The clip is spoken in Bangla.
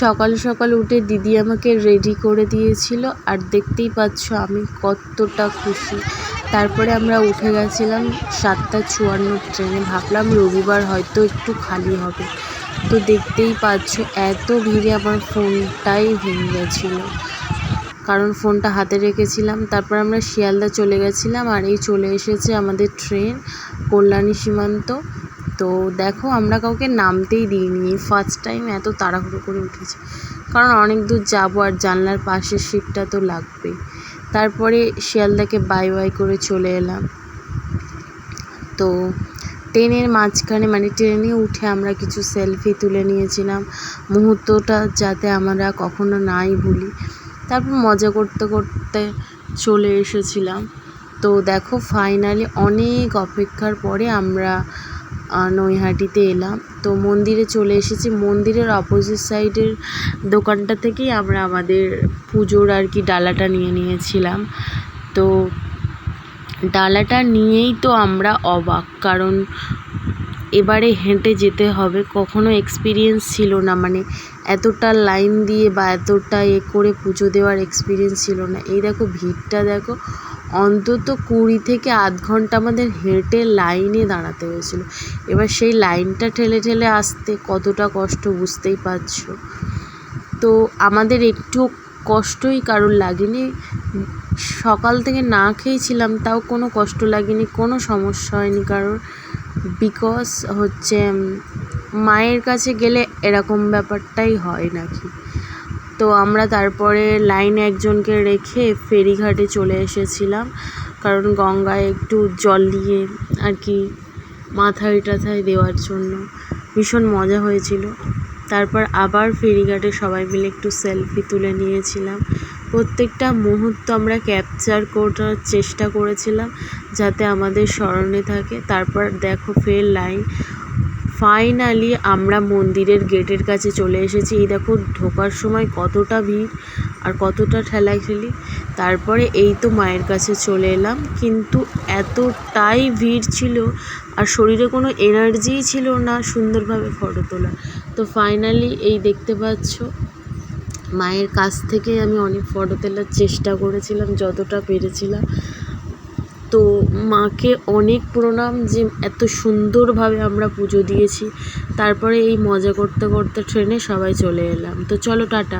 সকাল সকাল উঠে দিদি আমাকে রেডি করে দিয়েছিল আর দেখতেই পাচ্ছ আমি কতটা খুশি। তারপরে আমরা উঠে গেছিলাম সাতটা চুয়ান্ন ট্রেনে। ভাবলাম রবিবার হয়তো একটু খালি হবে। তো দেখতেই পাচ্ছ এত ভিড়ে আমার ফোনটাই ভেঙে গেছিল। কারণ ফোনটা হাতে রেখেছিলাম। তারপর আমরা শিয়ালদা চলে গেছিলাম আর এই চলে এসেছে আমাদের ট্রেন, কল্যাণী সীমান্ত। তো দেখো আমরা কাউকে নামতেই দিইনি ফার্স্ট টাইম এত তাড়াহুড়ো করে উঠেছি। কারণ অনেক দূর যাব আর জানলার পাশের সিটটা তো লাগবেই। তারপরে শিয়ালদাকে বাই বাই করে চলে এলাম। তো ট্রেনের মাঝখানে মানে ট্রেনে উঠে আমরা কিছু সেলফি তুলে নিয়েছিলাম। মুহূর্তটা যাতে আমরা কখনো নাই ভুলি। তারপর মজা করতে করতে চলে এসেছিলাম। তো দেখো ফাইনালি অনেক অপেক্ষার পরে আমরা নৈহাটিতে এলাম। তো মন্দিরে চলে এসেছি। মন্দিরের অপোজিট সাইডের দোকানটা থেকেই আমরা আমাদের পুজোর আর কি ডালাটা নিয়ে নিয়েছিলাম। তো ডালাটা নিয়েই তো আমরা অবাক, কারণ এবারে হেঁটে যেতে হবে। কখনো এক্সপিরিয়েন্স ছিল না মানে এতটা লাইন দিয়ে বা এতটা এ করে পুজো দেওয়ার এক্সপিরিয়েন্স ছিল না। এই দেখো, ভিড়টা দেখো অন্তত কুড়ি থেকে আধ ঘণ্টা আমাদের হেঁটে লাইনে দাঁড়াতে হয়েছিল। এবার সেই লাইনটা ঠেলে ঠেলে আসতে কতটা কষ্ট বুঝতেই পারছ। তো আমাদের একটু কষ্টই কারোর লাগেনি। সকাল থেকে না খেয়েছিলাম, তাও কোনো কষ্ট লাগেনি, কোনো সমস্যা হয়নি কারোর। বিকজ হচ্ছে মায়ের কাছে গেলে এরকম ব্যাপারটাই হয় নাকি? তো আমরা তারপরে লাইনে একজনকে রেখে ফেরিঘাটে চলে এসেছিলাম। কারণ গঙ্গায় একটু জল দিয়ে আর কি মাথায় টাথায় দেওয়ার জন্য ভীষণ মজা হয়েছিল। তারপর আবার ফেরিঘাটে সবাই মিলে একটু সেলফি তুলে নিয়েছিলাম। প্রত্যেকটা মুহূর্ত আমরা ক্যাপচার করার চেষ্টা করেছিলাম যাতে আমাদের স্মরণে থাকে। তারপর দেখো ফের লাইন। ফাইনালি আমরা মন্দিরের গেটের কাছে চলে এসেছি। এই দেখো, ঢোকার সময় কতটা ভিড় আর কতটা ঠেলাঠেলি। তারপরে এই তো মায়ের কাছে চলে এলাম। কিন্তু এতটাই ভিড় ছিল আর শরীরে কোনো এনার্জিই ছিল না সুন্দরভাবে ফটো তোলা। তো ফাইনালি এই দেখতে পাচ্ছ, মায়ের কাছ থেকে আমি অনেক ফটো তোলার চেষ্টা করেছিলাম, যতটা পেরেছিলাম। তো মাকে অনেক প্রণাম যে এত সুন্দরভাবে আমরা পুজো দিয়েছি। তারপরে এই মজা করতে করতে ট্রেনে সবাই চলে এলাম। তো চলো টাটা।